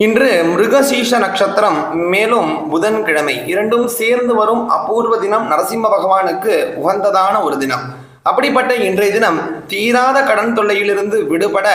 இன்று மிருகசீஷ நட்சத்திரம் மேலும் புதன்கிழமை இரண்டும் சேர்ந்து வரும் அபூர்வ தினம் நரசிம்ம பகவானுக்கு உகந்ததான ஒரு தினம். அப்படிப்பட்ட இன்றைய தினம் தீராத கடன் தொல்லையிலிருந்து விடுபட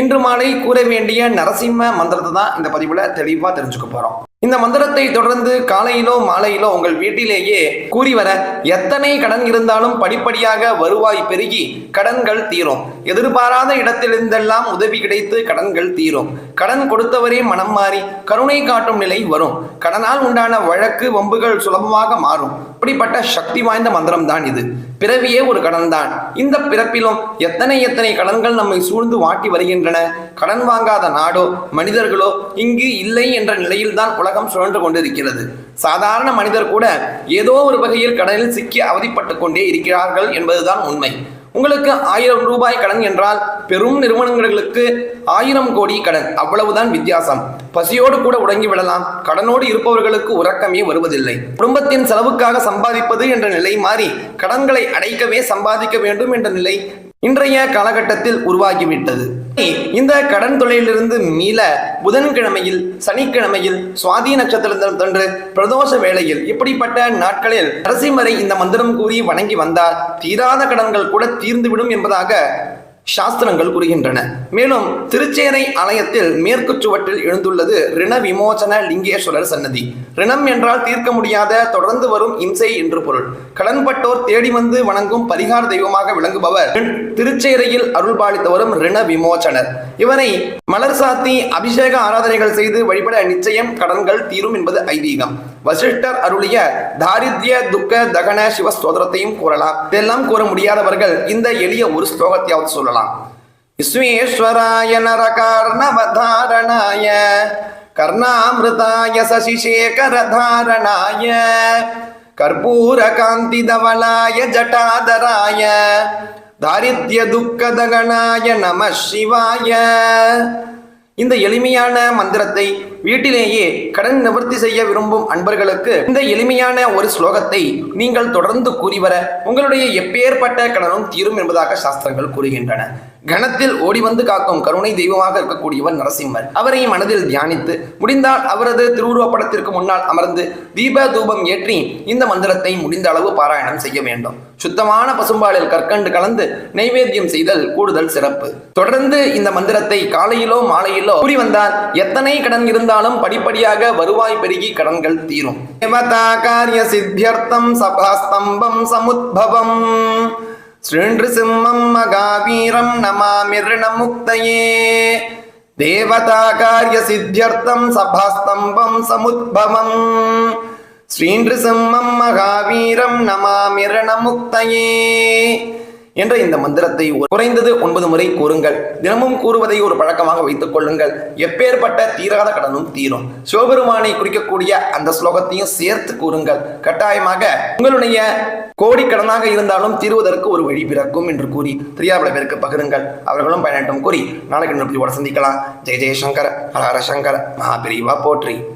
இன்று மாலை கூற வேண்டிய நரசிம்ம மந்திரத்தை தான் இந்த பதிவுல தெளிவா தெரிஞ்சுக்க போறோம். இந்த மந்திரத்தை தொடர்ந்து காலையிலோ மாலையிலோ உங்கள் வீட்டிலேயே கூறி வர எத்தனை கடன் இருந்தாலும் படிப்படியாக வருவாய் பெருகி கடன்கள் தீரும். எதிர்பாராத இடத்திலிருந்தெல்லாம் உதவி கிடைத்து கடன்கள் தீரும். கடன் கொடுத்தவரே மனம் மாறி கருணை காட்டும் நிலை வரும். கடனால் உண்டான வழக்கு வம்புகள் சுலபமாக மாறும். இப்படிப்பட்ட சக்தி வாய்ந்த மந்திரம் தான் இது. பிறவியே ஒரு கடன் தான் இந்த பிறப்பிலும் எத்தனை எத்தனை கடன்கள் நம்மை சூழ்ந்து வாட்டி வருகின்றன? கடன் வாங்காத நாடோ மனிதர்களோ இங்கு இல்லை என்ற நிலையில்தான் உலகம் சுழன்று கொண்டிருக்கிறது. சாதாரண மனிதர் கூட ஏதோ ஒரு வகையில் கடனில் சிக்கி அவதிப்பட்டு கொண்டே இருக்கிறார்கள் என்பதுதான் உண்மை. உங்களுக்கு ஆயிரம் ரூபாய் கடன் என்றால் பெரும் நிறுவனங்களுக்கு ஆயிரம் கோடி கடன். அவ்வளவுதான் வித்தியாசம். பசியோடு கூட உடங்கி விடலாம். கடனோடு இருப்பவர்களுக்கு உறக்கமே வருவதில்லை. குடும்பத்தின் செலவுக்காக சம்பாதிப்பது என்ற நிலை மாறி கடன்களை அடைக்கவே சம்பாதிக்க வேண்டும் என்ற நிலை இன்றைய காலகட்டத்தில் உருவாகிவிட்டது. இந்த கடன் தொலையிலிருந்து மீள புதன்கிழமையில் சனிக்கிழமையில் சுவாதி நட்சத்திரத்தன்று பிரதோஷ வேளையில் இப்படிப்பட்ட நாட்களில் நரசிம்மரை இந்த மந்திரம் கூறி வணங்கி வந்தால் தீராத கடன்கள் கூட தீர்ந்துவிடும் என்பதாக சாஸ்திரங்கள் கூறுகின்றன. மேலும் திருச்சேரை ஆலயத்தில் மேற்கு சுவற்றில் எழுந்துள்ளது ரிண விமோசன லிங்கேஸ்வரர் சன்னதி. ரிணம் என்றால் தீர்க்க முடியாத தொடர்ந்து வரும் இம்சை என்று பொருள். கடன்பட்டோர் தேடி வந்து வணங்கும் பரிகார தெய்வமாக விளங்குபவர் திருச்சேரையில் அருள்பாலித்தவரும் ரிண விமோசனர் இவரை மலர் சாத்தி அபிஷேக ஆராதனைகள் செய்து வழிபட நிச்சயம் கடன்கள் தீரும் என்பது ஐதீகம். வசிஷ்டர் அருளிய தாரித்ய துக்க தகன சிவ ஸ்தோத்திரத்தையும் கூறலாம். இதெல்லாம் கூற முடியாதவர்கள் இந்த எளிய ஒரு ஸ்லோகத்தையாவது சொல்லலாம். விஸ்வேஸ்வராய நரகார்ணவதாரணாய கர்ணாமிருதாய சசிசேகரதாரணாய கர்பூர காந்தி தவளாய ஜட்டாதராய தாரித்ய துக்க தகனாய நம சிவாய. இந்த எளிமையான மந்திரத்தை வீட்டிலேயே கடன் நிவர்த்தி செய்ய விரும்பும் அன்பர்களுக்கு இந்த எளிமையான ஒரு ஸ்லோகத்தை நீங்கள் தொடர்ந்து கூறி வர உங்களுடைய எப்பேற்பட்ட கடனும் தீரும் என்பதாக சாஸ்திரங்கள் கூறுகின்றன. கணத்தில் ஓடி வந்து காக்கும் கருணை தெய்வமாக இருக்கக்கூடியவர் நரசிம்மர். அவரை மனதில் தியானித்து முடிந்தால் அவரது திருவுருவப்படத்திற்கு முன்னால் அமர்ந்து தீப தூபம் ஏற்றி இந்த மந்திரத்தை முடிந்த அளவு பாராயணம் செய்ய வேண்டும். சுத்தமான பசும்பாலில் கற்கண்டு கலந்து நைவேத்தியம் செய்தல் கூடுதல் சிறப்பு. தொடர்ந்து இந்த மந்திரத்தை காலையிலோ மாலையிலோ கூறி வந்தால் எத்தனை கடன் இருந்தாலும் படிப்படியாக வருவாய் பெருகி கடன்கள் தீரும். தேவதா காரிய சித்தியர்த்தம் சபாஸ்தம்பம் சமுத்பவம். ஸ்ரீநிருசிம்மம் மகாவீரம் நமாமிர்ணமுக்தயே தேவதா காரிய சித்தியர்த்தம் சபாஸ்தம்பம் சமுத்பவம். ஸ்ரீநிருசிம்மம் மகாவீரம் நமாமிரணமுக்தயே என்ற இந்த மந்திரத்தை குறைந்தது ஒன்பது முறை கூறுங்கள். தினமும் கூறுவதை ஒரு பழக்கமாக வைத்துக் கொள்ளுங்கள். எப்பேற்பட்ட தீராத கடனும் தீரும். சிவபெருமானை குறிக்கக்கூடிய அந்த ஸ்லோகத்தையும் சேர்த்து கூறுங்கள். கட்டாயமாக உங்களுடைய கோடி கடனாக இருந்தாலும் தீர்வதற்கு ஒரு வழி பிறக்கும் என்று கூறி தெரியாத பேருக்கு பகிருங்கள். அவர்களும் பயனட்டும் கூறி நாளைக்கு இன்னொரு சந்திக்கலாம். ஜெய ஜெயசங்கர் ஹரஹர சங்கர் மகாபிரிவா போற்றி.